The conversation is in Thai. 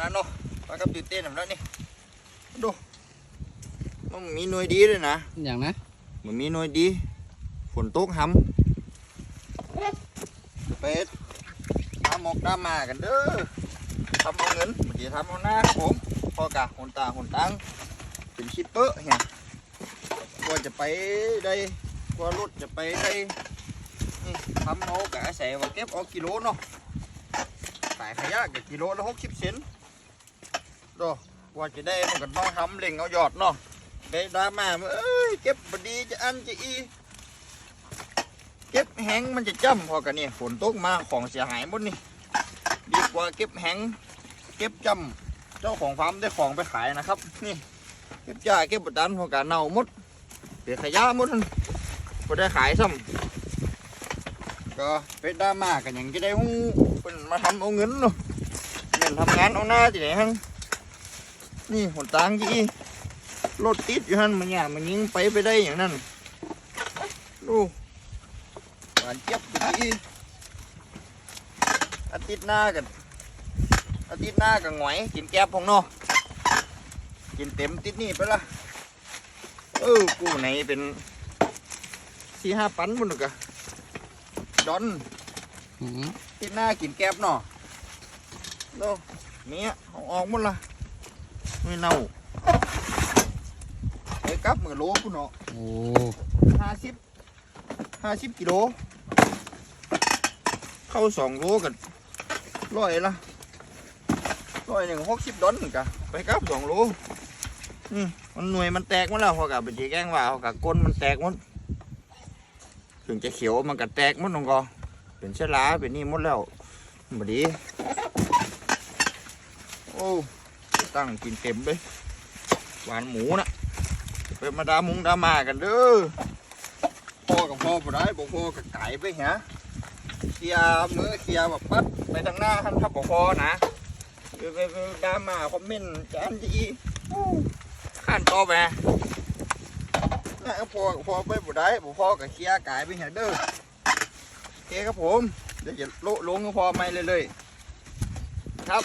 นั้นเนาะปลากับตื่นเต้นแบบนั้นนี่ดูมันมีหน่วยดีเลยนะอย่างนะมันมีหน่วยดีฝนตกหำเป็ดตามหมอกตามมากันเด้อทำเอาเงินบางทีทำเอาหน้าครับผมพอกะหนตาหนตังเป็นชิปเปอร์เฮียกว่าจะไปได้กว่ารถจะไปได้นี่ทำเอากะใส่ว่าเก็บเอากิโลเนาะขายขยะกับกิโลละหกสิบเซน ดอกว่าจะได้มันก็ต้องทำเล่งเอาหยอดเนาะได้ดราม่าเอ้ยเก็บบดีจะอันจะอีเก็บแห้งมันจะจ้ำพอกันนี่ฝนตกมาของเสียหายหมดนี่ดีกว่าเก็บแห้งเก็บจ้ำเจ้าของฟาร์มได้ของไปขายนะครับ นี่ เก็บจ่าเก็บบดันพอกันเน่าหมดเปียขยะหมดนั่นก็ได้ขายซ้ำก็เป็นดราม่ากันอย่างจะได้หูเป็นมาทำเอาเงินเนาะเงินทำงานเอาหน้าที่ไหนฮัง นี่หนตางยี่รถติดอยู่ฮันมันเนี่ยมันยิงไปไปได้อย่างนั้นดูหวานเจี๊ยบดีอาทิตย์หน้ากันอาทิตย์หน้ากันหงอยกินแก๊บของเนาะกินเต็มติดนี่ไปละเออกูไหนเป็นสี่ห้าปันบุญกะดอนอืมติดหน้ากินแก๊บเนาะดูเนี้ยเอาออกหมดละ ไม่เน่าไปกลับมือโลพุ่นเนาะโอ้ห้าสิบห้าสิบกิโล เข้าสองโลกันร้อยละร้อยหนึ่งหกสิบดอนกะไปกลับสองโลอืมมันหน่วยมันแตกหมดแล้วพอกับไปจีแกล้งว่าพอกับก้นมันแตกหมดถึงจะเขียวมันก็แตกหมดน้องกอเป็นเชื้อราเป็นนี่หมดแล้วบดีโอ้ ตั้งกินเต็มเลยหวานหมูนะเป็นมาดามุงดามากันเด้อพ่อกับพ่อบ่ได้บ่พ่อกับไก่ไปหะเคลียร์มือเคลียร์แบบปัดไปทางหน้าท่านทับบ่พอนะไปไปไปดามาคอมเมนต์จานดีอู้ข้านต่อไปนะพ่อกับพ่อไปบ่ได้บ่พ่อกับเคลียร์ไก่ไปหะเด้อโอเคครับผมเดี๋ยวจะโลลงกับพ่อไม่เลยเลยๆครับ